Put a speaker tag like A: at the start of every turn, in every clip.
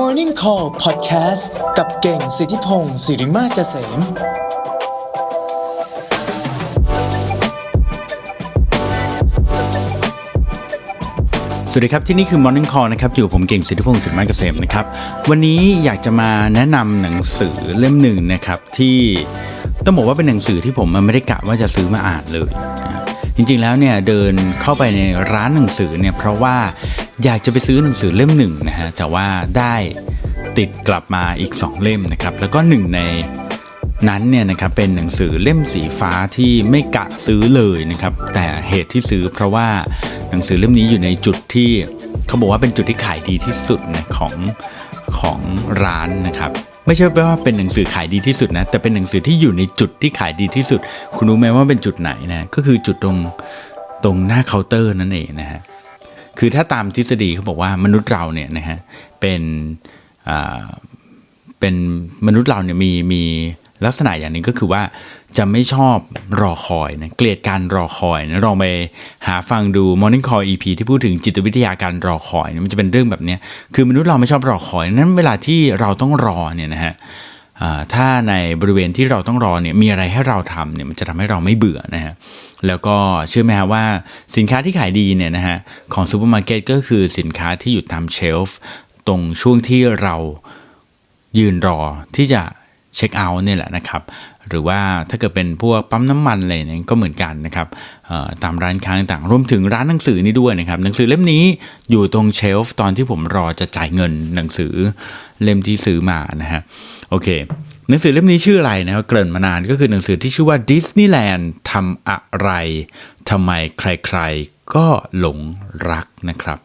A: Morning Call Podcast กับเก่งสิทธิพงศ์สิริมาเกษม
B: สวัสดีครับ ที่นี่คือ Morning Call นะครับ อยู่กับผมเก่งสิทธิพงศ์สิทธิมาเกษมนะครับ วันนี้อยากจะมาแนะนำหนังสือเล่มหนึ่งนะครับ ที่ต้องบอกว่าเป็นหนังสือที่ผมมันไม่ได้กะว่าจะซื้อมาอ่านเลย จริงๆแล้วเนี่ยเดินเข้าไปในร้านหนังสือเนี่ยเพราะว่า อยากจะไปซื้อหนังสือเล่มหนึ่งนะฮะแต่ว่าได้ติดกลับมาอีก 2 เล่มนะครับ แล้วก็หนึ่งในนั้นเนี่ยนะครับเป็นหนังสือเล่มสีฟ้าที่ไม่กะซื้อเลยนะครับ แต่เหตุที่ซื้อเพราะว่าหนังสือเล่มนี้อยู่ในจุดที่เขาบอกว่าเป็นจุดที่ขายดีที่สุดนะของของร้านนะครับ ไม่ใช่แปลว่าเป็นหนังสือขายดีที่สุดนะแต่เป็นหนังสือที่อยู่ในจุดที่ขายดีที่สุด คุณรู้ไหมว่าเป็นจุดไหนนะก็คือจุดตรงตรงหน้าเคาน์เตอร์นั่นเองนะฮะ คือถ้าตามทฤษฎีเขาบอกว่ามนุษย์เราเนี่ยนะฮะเป็นเป็นมนุษย์เราเนี่ยมีมีลักษณะอย่างหนึ่งก็คือว่าจะไม่ชอบรอคอยนะเกลียดการรอคอยนะลองไปหาฟังดู Morning Call EP ที่พูดถึงจิตวิทยาการรอคอยนี่ยมันจะเป็นเรื่องแบบนี้คือมนุษย์เราไม่ชอบรอคอย นั้นเวลาที่เราต้องรอเนี่ยนะฮะถ้าในบริเวณที่เราต้องรอเนี่ยมีอะไรให้เราทำเนี่ยมันจะทำให้เราไม่เบื่อนะฮะ แล้วก็เชื่อไหมฮะว่าสินค้าที่ขายดีเนี่ยนะฮะของซูเปอร์มาร์เก็ตก็คือสินค้าที่อยู่ตามเชลฟ์ตรงช่วงที่เรายืนรอที่จะเช็คเอาท์เนี่ยแหละนะครับ หรือว่าถ้าเกิดเป็นพวกปั๊มน้ำมันอะไรเนี่ยก็เหมือนกันนะครับตามร้านค้าต่างๆรวมถึงร้านหนังสือนี่ด้วยนะครับ หนังสือเล่มนี้อยู่ตรงเชลฟ์ตอนที่ผมรอจะจ่ายเงินหนังสือเล่มที่ซื้อมานะฮะโอเค หนังสือเล่มนี้ชื่ออะไรนะครับเกริ่นมานานก็คือหนังสือที่ชื่อว่าดิสนีย์แลนด์ทำอะไรทำไมใครๆก็หลงรักนะครับ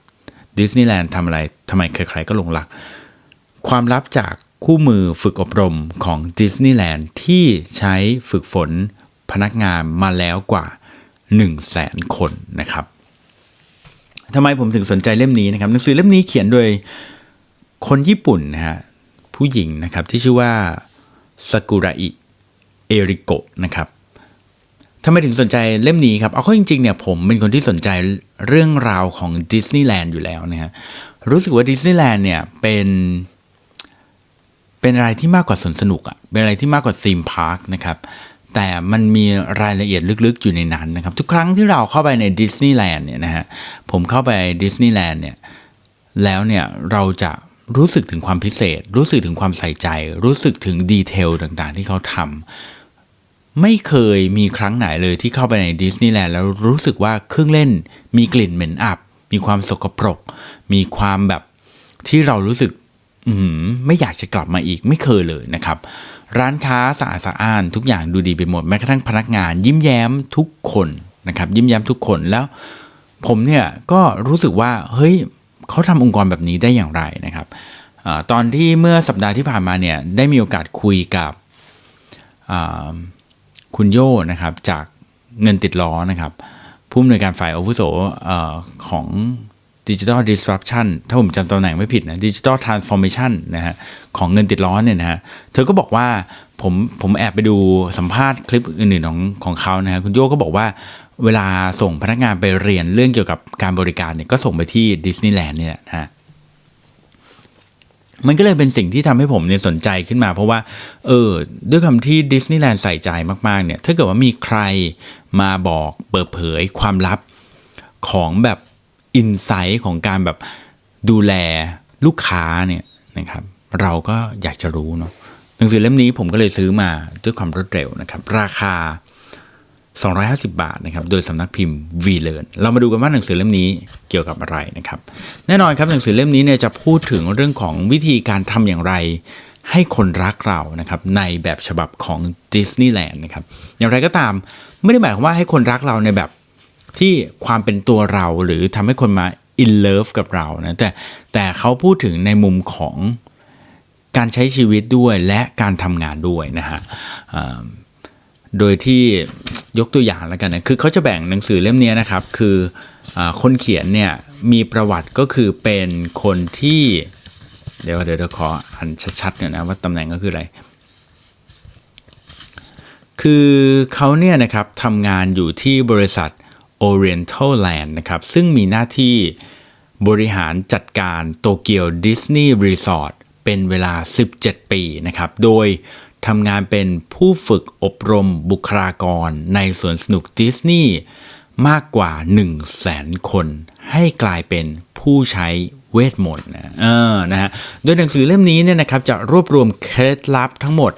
B: ดิสนีย์แลนด์ทำอะไรทำไมใครๆก็หลงรัก ความลับจากคู่มือฝึกอบรมของดิสนีย์แลนด์ที่ใช้ฝึกฝนพนักงานมาแล้วกว่า 1 0 0 0 0แสนคนนะครับทำไมผมถึงสนใจเล่มนี้นะครับหนังสือเล่มนี้เขียนโดยคนญี่ปุ่นนะฮะผู้หญิงนะครับที่ชื่อว่า ซากุระอิเอริโกะนะครับทำไมถึงสนใจเล่มนี้ครับ เอาเข้าจริงๆเนี่ยผมเป็นคนที่สนใจเรื่องราวของดิสนีย์แลนด์อยู่แล้วนะฮะรู้สึกว่าดิสนีย์แลนด์เนี่ยเป็นเป็นอะไรที่มากกว่าสวนสนุกอะเป็นอะไรที่มากกว่าธีมพาร์คนะครับแต่มันมีรายละเอียดลึกๆอยู่ในนั้นนะครับ ทุกครั้งที่เราเข้าไปในดิสนีย์แลนด์เนี่ยนะฮะผมเข้าไปดิสนีย์แลนด์เนี่ยแล้วเนี่ยเราจะ รู้สึกถึงความพิเศษ รู้สึกถึงความใส่ใจ รู้สึกถึงดีเทลต่างๆ ที่เขาทำไม่เคยมีครั้งไหนเลยที่เข้าไปในดิสนีย์แลนด์แล้วรู้สึกว่าเครื่องเล่น มีกลิ่นเหม็นอับ มีความสกปรก มีความแบบที่เรารู้สึกไม่อยากจะกลับมาอีกไม่เคยเลยนะครับ ร้านค้าสะอาดสะอ้าน ทุกอย่างดูดีไปหมดแม้กระทั่งพนักงาน ยิ้มแย้มทุกคนนะครับ ยิ้มแย้มทุกคนแล้ว ผมเนี่ยก็รู้สึกว่าเฮ้ย เขาทำองค์กรแบบนี้ได้อย่างไรนะครับอตอนที่เมื่อสัปดาห์ที่ผ่านมาเนี่ยได้มีโอกาสคุยกับคุณโยนะครับจากเงินติดล้อนะครับผู้อำนวยการฝ่ายอาวุโสอของ Digital Disruption ถ้าผมจำตำแหน่งไม่ผิดนะ Digital Transformation นะฮะของเงินติดล้อเนี่ยนะฮะเธอก็บอกว่าผมผมแอบไปดูสัมภาษณ์คลิปอื่นๆของของเขานะฮะคุณโยก็บอกว่า เวลาส่งพนักงานไปเรียนเรื่องเกี่ยวกับการบริการเนี่ยก็ส่งไปที่ดิสนีย์แลนด์เนี่ยนะฮะมันก็เลยเป็นสิ่งที่ทำให้ผมเนี่ยสนใจขึ้นมา เพราะว่า เออ ด้วยคำที่ดิสนีย์แลนด์ใส่ใจมากๆ เนี่ย ถ้าเกิดว่ามีใครมาบอกเปิดเผยความลับของแบบอินไซต์ของการแบบดูแลลูกค้าเนี่ยนะครับ เราก็อยากจะรู้เนาะหนังสือเล่มนี้ผมก็เลยซื้อมาด้วยความรวดเร็วนะครับ ราคา 250 บาทนะครับ โดยสำนักพิมพ์ V Learn เรามาดูกันว่าหนังสือเล่มนี้เกี่ยวกับอะไรนะครับ แน่นอนครับหนังสือเล่มนี้เนี่ยจะพูดถึงเรื่องของวิธีการทำอย่างไร ให้คนรักเรานะครับในแบบฉบับของดิสนีย์แลนด์นะครับ อย่างไรก็ตามไม่ได้หมายความว่าให้คนรักเราในแบบที่ความเป็นตัวเราหรือทำให้คนมา in love กับเรานะแต่แต่เขาพูดถึงในมุมของการใช้ชีวิตด้วยและการทำงานด้วยนะฮะ โดยที่ยกตัวอย่างแล้วกันนะคือเขาจะแบ่งหนังสือเล่มนี้นะครับ คืออคนเขียนเนี่ยมีประวัติก็คือเป็นคนที่เดี๋ยวเดี๋ยวเดี๋ยวขออ่านชัดๆหน่อยนะว่าตำแหน่งก็คืออะไร คือเขาเนี่ยนะครับทำงานอยู่ที่บริษัท Oriental Land นะครับ ซึ่งมีหน้าที่บริหารจัดการโตเกียวดิสนีย์รีสอร์ทเป็นเวลา 17 ปีนะครับ โดย ทำงานเป็นผู้ฝึกอบรมบุคลากรในสวนสนุกดิสนีย์มากกว่า 1 0 0 0 0แสนคน ให้กลายเป็นผู้ใช้เวทมนต์นะเออนะฮะโดยหนังสือเล่มนี้เนี่ยนะครับจะรวบรวมเคล็ดลับทั้งหมด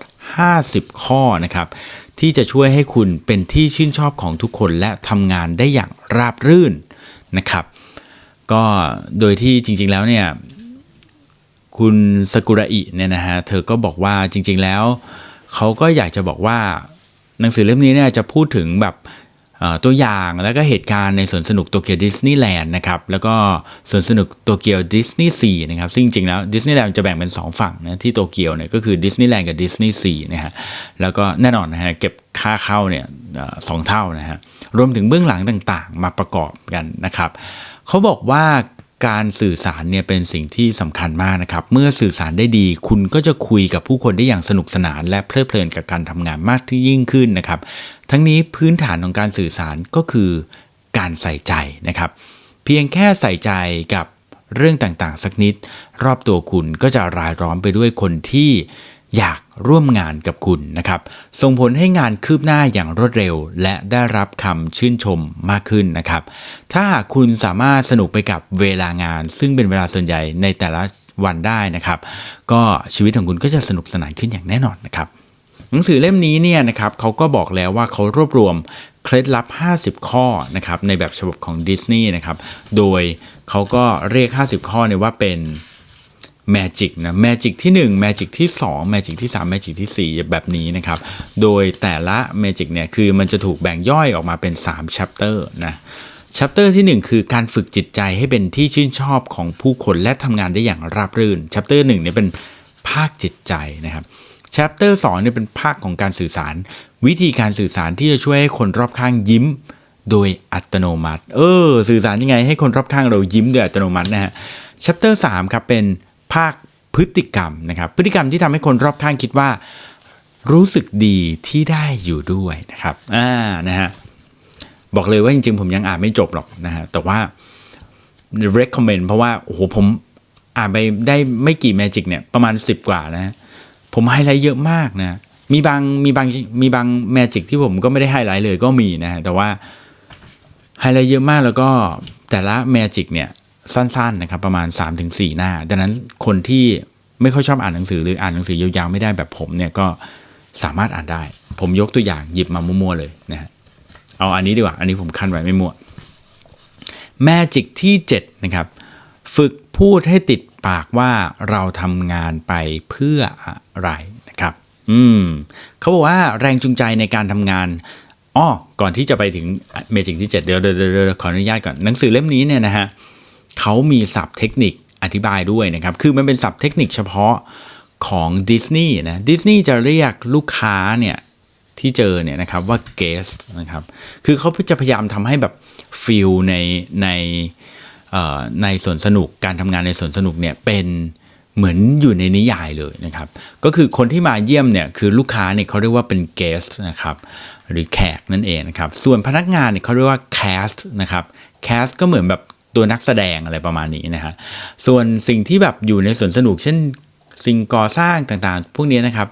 B: 50 ข้อนะครับที่จะช่วยให้คุณเป็นที่ชื่นชอบของทุกคนและทำงานได้อย่างราบรื่นนะครับ ก็โดยที่จริงๆแล้วเนี่ย คุณสกุระอิเนี่ยนะฮะเธอก็บอกว่าจริง ๆแล้วเขาก็อยากจะบอกว่าหนังสือเล่มนี้เนี่ยจะพูดถึงแบบตัวอย่างแล้วก็เหตุการณ์ในสวนสนุกโตเกียวดิสนีย์แลนด์นะครับแล้วก็สวนสนุกโตเกียวดิสนีย์ซีนะครับซึ่งจริงๆแล้วดิสนีย์แลนด์จะแบ่งเป็น 2 ฝั่งนะที่โตเกียวเนี่ยก็คือดิสนีย์แลนด์กับดิสนีย์ซีนะฮะแล้วก็แน่นอนนะฮะเก็บค่าเข้าเนี่ยสองเท่านะฮะรวมถึงเบื้องหลังต่างๆ มาประกอบกันนะครับเขาบอกว่า การสื่อสารเนี่ยเป็นสิ่งที่สำคัญมากนะครับ เมื่อสื่อสารได้ดี คุณก็จะคุยกับผู้คนได้อย่างสนุกสนาน และเพลิดเพลินกับการทำงานมากที่ยิ่งขึ้นนะครับ ทั้งนี้พื้นฐานของการสื่อสารก็คือการใส่ใจนะครับ เพียงแค่ใส่ใจกับเรื่องต่างๆ สักนิด รอบตัวคุณก็จะรายล้อมไปด้วยคนที่ อยากร่วมงานกับคุณนะครับ ส่งผลให้งานคืบหน้าอย่างรวดเร็ว และได้รับคำชื่นชมมากขึ้นนะครับ ถ้าหากคุณสามารถสนุกไปกับเวลางาน ซึ่งเป็นเวลาส่วนใหญ่ในแต่ละวันได้นะครับ ก็ชีวิตของคุณก็จะสนุกสนานขึ้นอย่างแน่นอนนะครับ หนังสือเล่มนี้เนี่ยนะครับเขาก็บอกแล้วว่าเขารวบรวมเคล็ดลับ 50 ข้อนะครับในแบบฉบับของดิสนีย์นะครับ โดยเขาก็เรียก 50 ข้อเนี่ยว่าเป็น แมจิกนะแมจิกที่1แมจิกที่2แมจิกที่3แมจิกที่4แบบนี้นะครับ โดยแต่ละแมจิกเนี่ยคือมันจะถูกแบ่งย่อยออกมาเป็น3 chapter นะชัปเตอร์ที่ 1 คือการฝึกจิตใจให้เป็นที่ชื่นชอบของผู้คนและทำงานได้อย่างราบรื่นชัปเตอร์หนึ่งเนี่ยเป็นภาคจิตใจนะครับแชปเตอร์สองเนี่ยเป็นภาคของการสื่อสาร วิธีการสื่อสารที่จะช่วยให้คนรอบข้างยิ้มโดยอัตโนมัติ เออ สื่อสารยังไงให้คนรอบข้างเรายิ้มโดยอัตโนมัตินะฮะแชปเตอร์สามครับเป็น ภาคพฤติกรรมนะครับ พฤติกรรมที่ทำให้คนรอบข้างคิดว่า รู้สึกดีที่ได้อยู่ด้วยนะครับอ่านะฮะบอกเลยว่าจริงๆ ผมยังอ่านไม่จบหรอกนะฮะแต่ว่า recommend เพราะว่าโอ้โหผมอ่านไปได้ไม่กี่แมจิกเนี่ยประมาณ 10 กว่านะฮะผมไฮไลท์เยอะมากนะ มีบางมีบางมีบางแมจิกที่ผมก็ไม่ได้ไฮไลท์เลยก็มีนะฮะแต่ว่าไฮไลท์เยอะมากแล้วก็แต่ละแมจิกเนี่ย สั้นๆนะครับประมาณ 3-4 หน้า ดังนั้นคนที่ไม่ค่อยชอบอ่านหนังสือหรืออ่านหนังสือยาวๆไม่ได้แบบผมเนี่ยก็สามารถอ่านได้ ผมยกตัวอย่างหยิบมามั่วๆเลยนะฮะเอาอันนี้ดีกว่า อันนี้ผมคันไว้ไม่มั่วแมจิกที่7นะครับฝึกพูดให้ติดปากว่าเราทำงานไปเพื่ออะไรนะครับ อืมเขาบอกว่าแรงจูงใจในการทำงานอ้อก่อนที่จะไปถึงเมจิกที่7เดี๋ยวเดี๋ยวเดี๋ยวเดี๋ยวขออนุญาตก่อนหนังสือเล่มนี้เนี่ยนะฮะเเขามีศัพท์เทคนิคอธิบายด้วยนะครับ คือมันเป็นศัพท์เทคนิคเฉพาะของดิสนีย์นะ ดิสนีย์จะเรียกลูกค้าเนี่ยที่เจอเนี่ยนะครับว่า guest นะครับ คือเขาจะพยายามทำให้แบบฟิลในในในสวนสนุกการทำงานในสวนสนุกเนี่ยเป็นเหมือนอยู่ในนิยายเลยนะครับ ก็คือคนที่มาเยี่ยมเนี่ยคือลูกค้าเนี่ยเขาเรียกว่าเป็น guest นะครับหรือแขกนั่นเองนะครับ ส่วนพนักงานเนี่ยเขาเรียกว่า cast นะครับ cast ก็เหมือนแบบ ตัวนักแสดงอะไรประมาณนี้นะฮะส่วนสิ่งที่แบบอยู่ในสวนสนุกเช่นสิ่งก่อสร้างต่างๆ พวกนี้นะครับ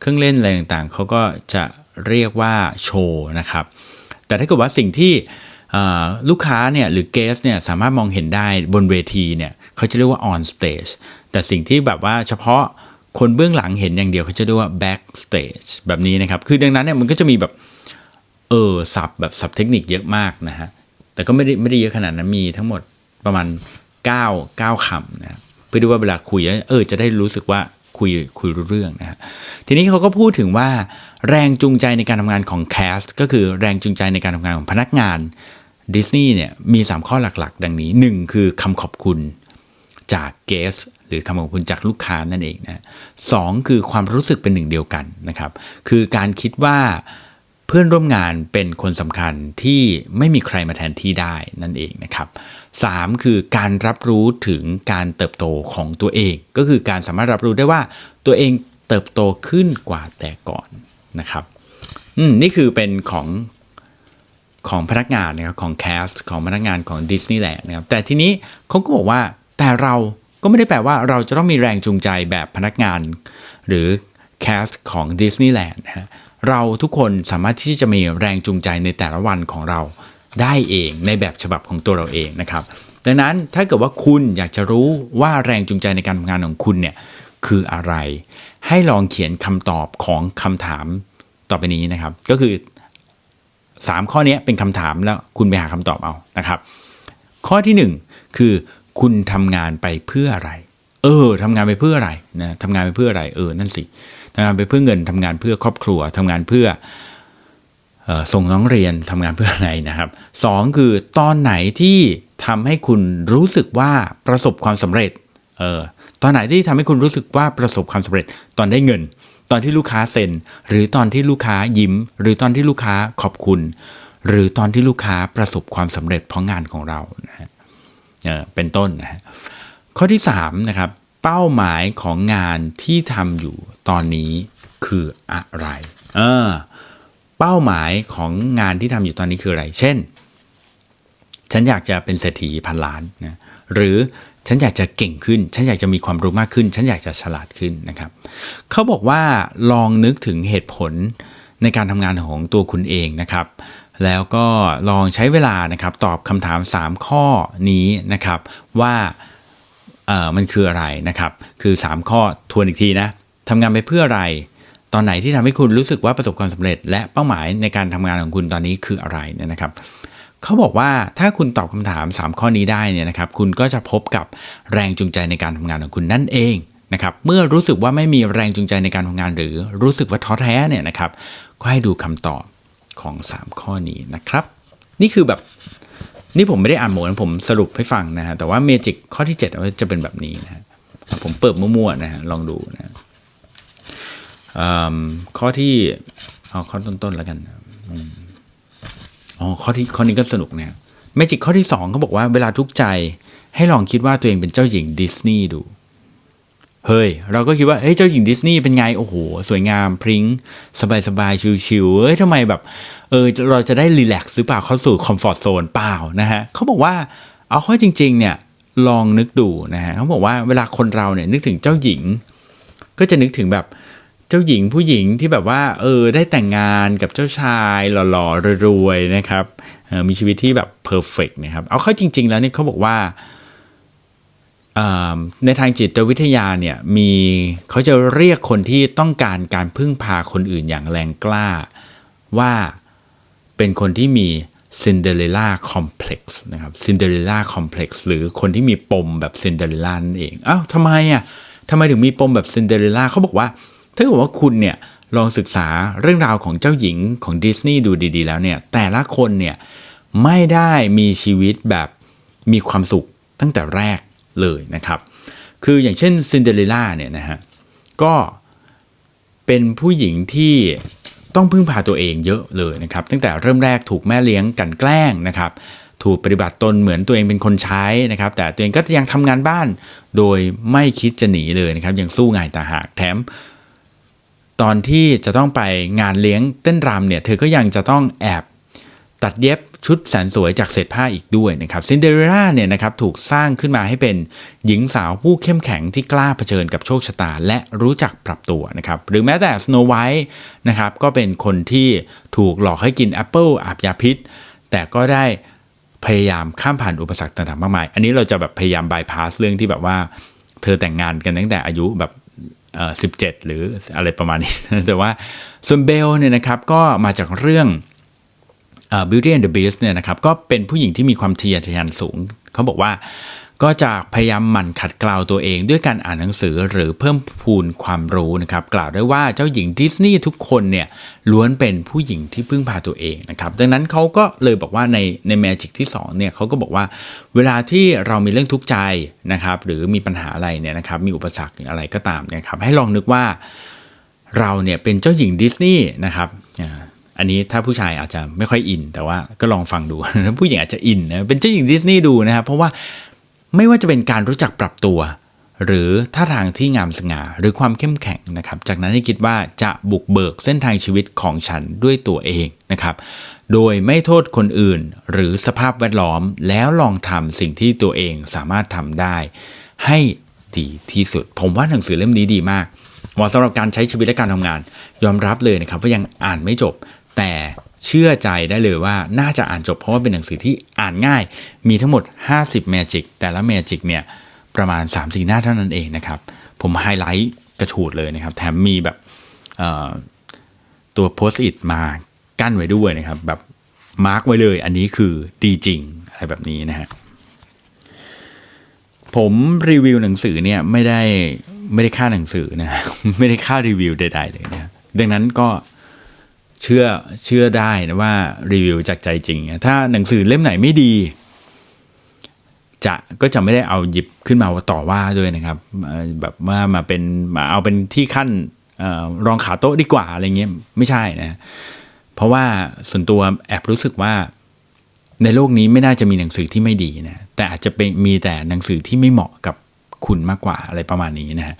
B: เครื่องเล่นอะไรต่างๆ เขาก็จะเรียกว่าโชว์นะครับ แต่ถ้าเกิดว่าสิ่งที่ลูกค้าเนี่ยหรือเกสเนี่ยสามารถมองเห็นได้บนเวทีเนี่ยเขาจะเรียกว่า on stage แต่สิ่งที่แบบว่าเฉพาะคนเบื้องหลังเห็นอย่างเดียวเขาจะเรียกว่า backstage แบบนี้นะครับ คือดังนั้นเนี่ยมันก็จะมีแบบเออสับแบบสับเทคนิคเยอะมากนะฮะ แต่ก็ไม่ได้ไม่ได้เยอะขนาดนั้นมีทั้งหมดประมาณ 9 9คำนะครับเพื่อที่ว่าเวลาคุยแล้วเออจะได้รู้สึกว่าคุยคุยรู้เรื่องนะทีนี้เขาก็พูดถึงว่า แรงจูงใจในการทำงานของแคสก็คือแรงจูงใจในการทำงานของพนักงานดิสนีย์เนี่ยมี 3 ข้อหลักๆ ดังนี้ 1 คือคำขอบคุณจากเกสหรือคำขอบคุณจากลูกค้านั่นเองนะสองคือความรู้สึกเป็นหนึ่งเดียวกันนะครับ คือการคิดว่า เพื่อนร่วมงานเป็นคนสำคัญที่ไม่มีใครมาแทนที่ได้นั่นเองนะครับ 3. คือการรับรู้ถึงการเติบโตของตัวเอง ก็คือการสามารถรับรู้ได้ว่าตัวเองเติบโตขึ้นกว่าแต่ก่อนนะครับนี่คือเป็นของของพนักงานนะครับของแคสของพนักงานของดิสนีย์แลนด์นะครับแต่ทีนี้เขาก็บอกว่าแต่เราก็ไม่ได้แปลว่าเราจะต้องมีแรงจูงใจแบบพนักงาน หรือแคสของดิสนีย์แลนด์นะฮะ เราทุกคนสามารถที่จะมีแรงจูงใจในแต่ละวันของเราได้เองในแบบฉบับของตัวเราเองนะครับ ดังนั้นถ้าเกิดว่าคุณอยากจะรู้ว่าแรงจูงใจในการทำงานของคุณเนี่ยคืออะไร ให้ลองเขียนคำตอบของคำถามต่อไปนี้นะครับ ก็คือ 3 ข้อนี้เป็นคำถามแล้วคุณไปหาคำตอบเอานะครับ ข้อที่ 1 คือคุณทำงานไปเพื่ออะไร เออทำงานไปเพื่ออะไรนะทำงานไปเพื่ออะไรเออนั่นสิ ทำงานไปเพื่อเงินทำงานเพื่อครอบครัวทำงานเพื่ออส่งน้องเรียนทำงานเพื่ออะไรนะครับสองคือตอนไหนที่ทำให้คุณรู้สึกว่าประสบความสำเร็จเออตอนไหนที่ทำให้คุณรู้สึกว่าประสบความสำเร็จตอนได้เงิน ตอนที่ลูกค้าเซ็น หรือตอนที่ลูกค้ายิ้ม หรือตอนที่ลูกค้าขอบคุณ หรือตอนที่ลูกค้าประสบความสำเร็จเพราะงานของเรานะฮะเออเป็นต้นนะฮะข้อที่3นะครับ เป้าหมายของงานที่ทำอยู่ตอนนี้คืออะไร เออ เป้าหมายของงานที่ทำอยู่ตอนนี้คืออะไร เช่น ฉันอยากจะเป็นเศรษฐีพันล้านนะ หรือฉันอยากจะเก่งขึ้น ฉันอยากจะมีความรู้มากขึ้น ฉันอยากจะฉลาดขึ้นนะครับ เขาบอกว่าลองนึกถึงเหตุผลในการทำงานของตัวคุณเองนะครับ แล้วก็ลองใช้เวลานะครับ ตอบคำถาม 3 ข้อนี้นะครับว่า มันคืออะไรนะครับ คือ 3 ข้อทวนอีกทีนะทำงานไปเพื่ออะไร ตอนไหนที่ทำให้คุณรู้สึกว่าประสบความสำเร็จ และเป้าหมายในการทำงานของคุณตอนนี้คืออะไรเนี่ยนะครับเขาบอกว่าถ้าคุณตอบคำถาม 3 ข้อนี้ได้เนี่ยนะครับคุณก็จะพบกับแรงจูงใจในการทำงานของคุณนั่นเองนะครับเมื่อรู้สึกว่าไม่มีแรงจูงใจในการทำงาน หรือรู้สึกว่าท้อแท้เนี่ยนะครับก็ให้ดูคำตอบของ 3 ข้อนี้นะครับ นี่คือแบบ นี่ผมไม่ได้อ่านหมดผมสรุปให้ฟังนะฮะแต่ว่าเมจิกข้อที่7จะเป็นแบบนี้นะผมเปิดมั่วๆนะฮะลองดูนะข้อที่เอาข้อต้นๆแล้วกันอ๋อข้อที่ข้อนี้ก็สนุกเนี่ยเมจิกข้อที่สองเขาบอกว่าเวลาทุกใจให้ลองคิดว่าตัวเองเป็นเจ้าหญิงดิสนีย์ดู เฮ้ย เราก็คิดว่า เฮ้ย เจ้าหญิงดิสนีย์เป็นไง โอ้โห สวยงาม พริ้ง สบายสบายๆชิวๆเอ้ยทำไมแบบ เออ เราจะได้รีแลกซ์หรือเปล่า เข้าสู่คอมฟอร์ทโซนเปล่านะฮะเขาบอกว่า เอาข้อจริง ๆ เนี่ย ลองนึกดูนะฮะเขาบอกว่าเวลาคนเราเนี่ยนึกถึงเจ้าหญิง ก็จะนึกถึงแบบเจ้าหญิงผู้หญิงที่แบบว่า เออ ได้แต่งงานกับเจ้าชายหล่อๆรวยๆนะครับออมีชีวิตที่แบบเพอร์เฟกนะครับ เอาเข้าจริง ๆ แล้วเนี่ยเขาบอกว่า ในทางจิตวิทยาเนี่ยมีเขาจะเรียกคนที่ต้องการการพึ่งพาคนอื่นอย่างแรงกล้า ว่าเป็นคนที่มีซินเดอเรลล่าคอมเพล็กซ์นะครับซินเดอเรลล่าคอมเพล็กซ์หรือคนที่มีปมแบบซินเดอเรลล่านั่นเองอ้าวทำไมอะทำไมถึงมีปมแบบซินเดอเรลล่าเขาบอกว่า ถ้าเกิดว่าคุณเนี่ยลองศึกษาเรื่องราวของเจ้าหญิงของดิสนีย์ดูดี ๆ แล้วเนี่ยแต่ละคนเนี่ยไม่ได้มีชีวิตแบบมีความสุขตั้งแต่แรก เลยนะครับ คืออย่างเช่นซินเดอเรลล่าเนี่ยนะฮะก็เป็นผู้หญิงที่ต้องพึ่งพาตัวเองเยอะเลยนะครับ ตั้งแต่เริ่มแรกถูกแม่เลี้ยงกลันแกล้งนะครับ ถูกปฏิบัติตนเหมือนตัวเองเป็นคนใช้นะครับ แต่ตัวเองก็ยังทำงานบ้าน โดยไม่คิดจะหนีเลยนะครับ ยังสู้งานต่างหากแถม ตอนที่จะต้องไปงานเลี้ยงเต้นรำเนี่ย เธอก็ยังจะต้องแอบ ตัดเย็บชุดแสนสวยจากเศษผ้าอีกด้วยนะครับซินเดอเรลล่าเนี่ยนะครับถูกสร้างขึ้นมาให้เป็นหญิงสาวผู้เข้มแข็งที่กล้าเผชิญกับโชคชะตา และรู้จักปรับตัวนะครับหรือแม้แต่สโนไวท์นะครับก็เป็นคนที่ถูกหลอกให้กินแอปเปิลอาบยาพิษ แต่ก็ได้พยายามข้ามผ่านอุปสรรคต่างๆมากมาย อันนี้เราจะแบบพยายามบายพาสเรื่องที่แบบว่า เธอแต่งงานกันตั้งแต่อายุแบบสิบเจ็ดหรืออะไรประมาณนี้แต่ว่าส่วนเบลเนี่ยนะครับก็มาจากเรื่อง Beauty and the Beast เนี่ยนะครับก็เป็นผู้หญิงที่มีความทะเยอทะยานสูง เขาบอกว่าก็จะพยายามหมั่นขัดเกลาตัวเองด้วยการอ่านหนังสือหรือเพิ่มพูนความรู้นะครับ กล่าวได้ว่าเจ้าหญิงดิสนีย์ทุกคนเนี่ยล้วนเป็นผู้หญิงที่พึ่งพาตัวเองนะครับ ดังนั้นเขาก็เลยบอกว่าในในแมจิกที่2เนี่ยเขาก็บอกว่าเวลาที่เรามีเรื่องทุกข์ใจนะครับ หรือมีปัญหาอะไรเนี่ยนะครับมีอุปสรรคอะไรก็ตามเนะครับ ให้ลองนึกว่าเราเนี่ยเป็นเจ้าหญิงดิสนีย์นะครับ อันนี้ถ้าผู้ชายอาจจะไม่ค่อยอิน แต่ว่าก็ลองฟังดู ผู้หญิงอาจจะอินนะเป็นเจ้าหญิงดิสนีย์ดูนะครับ เพราะว่าไม่ว่าจะเป็นการรู้จักปรับตัว หรือท่าทางที่งามสง่าหรือความเข้มแข็งนะครับ จากนั้นให้คิดว่าจะบุกเบิกเส้นทางชีวิตของฉันด้วยตัวเองนะครับ โดยไม่โทษคนอื่น หรือสภาพแวดล้อมแล้วลองทำสิ่งที่ตัวเองสามารถทำได้ ให้ดีที่สุด ผมว่าหนังสือเล่มนี้ดีมากเหมาะสำหรับการใช้ชีวิตและการทำงาน ยอมรับเลยนะครับว่ายังอ่านไม่จบ แต่เชื่อใจได้เลยว่าน่าจะอ่านจบเพราะว่าเป็นหนังสือที่อ่านง่าย มีทั้งหมด 50 Magic แต่ละ Magic เนี่ยประมาณ 3-4 หน้าเท่านั้นเองนะครับ ผมไฮไลท์กระฉูดเลยนะครับ แถมมีแบบตัวโพสต์อิทมากั้นไว้ด้วยนะครับ แบบมาร์กไว้เลย อันนี้คือดีจริงอะไรแบบนี้นะฮะผมรีวิวหนังสือเนี่ยไม่ได้ไม่ได้ค่าหนังสือนะไม่ได้ค่ารีวิวใดๆเลยนะดังนั้นก็ เชื่อเชื่อได้นะว่ารีวิวจากใจจริง ถ้าหนังสือเล่มไหนไม่ดี จะก็จะไม่ได้เอาหยิบขึ้นมาต่อว่าด้วยนะครับ แบบว่ามาเป็นมาเอาเป็นที่ขั้นอรองขาโต๊ะดีกว่าอะไรเงี้ยไม่ใช่นะเพราะว่าส่วนตัวแอบรู้สึกว่าในโลกนี้ไม่น่าจะมีหนังสือที่ไม่ดีนะแต่อาจจะเป็นมีแต่หนังสือที่ไม่เหมาะกับคุณมากกว่าอะไรประมาณนี้นะฮะ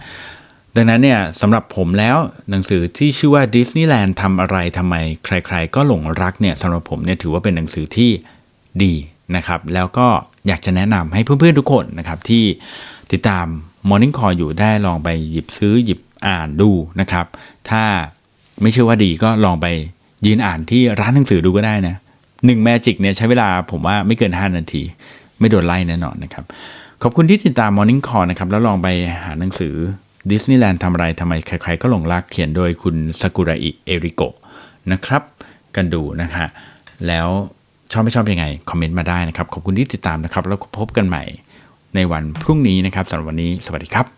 B: ดังนั้นเนี่ยสำหรับผมแล้วหนังสือที่ชื่อว่าดิสนีย์แลนด์ทำอะไรทำไม ใคร ๆ ก็หลงรักเนี่ยสำหรับผมเนี่ยถือว่าเป็นหนังสือที่ดีนะครับ แล้วก็อยากจะแนะนำให้เพื่อนๆทุกคนนะครับที่ติดตาม Morning Call อยู่ได้ลองไปหยิบซื้อหยิบอ่านดูนะครับ ถ้าไม่เชื่อว่าดีก็ลองไปยืนอ่านที่ร้านหนังสือดูก็ได้นะหนึ่งแมจิกเนี่ยใช้เวลาผมว่าไม่เกิน 5 นาที ไม่โดนไล่แน่นอนนะครับ ขอบคุณที่ติดตาม Morning Call นะครับแล้วลองไปหาหนังสือ ดิสนีย์แลนด์ทำอะไรทำไมใครๆก็หลงรักเขียนโดยคุณซากุระอิเอริโกะนะครับ กันดูนะคะแล้วชอบไม่ชอบยังไง คอมเมนต์มาได้นะครับ ขอบคุณที่ติดตามนะครับ แล้วพบกันใหม่ในวันพรุ่งนี้นะครับสำหรับวันนี้สวัสดีครับ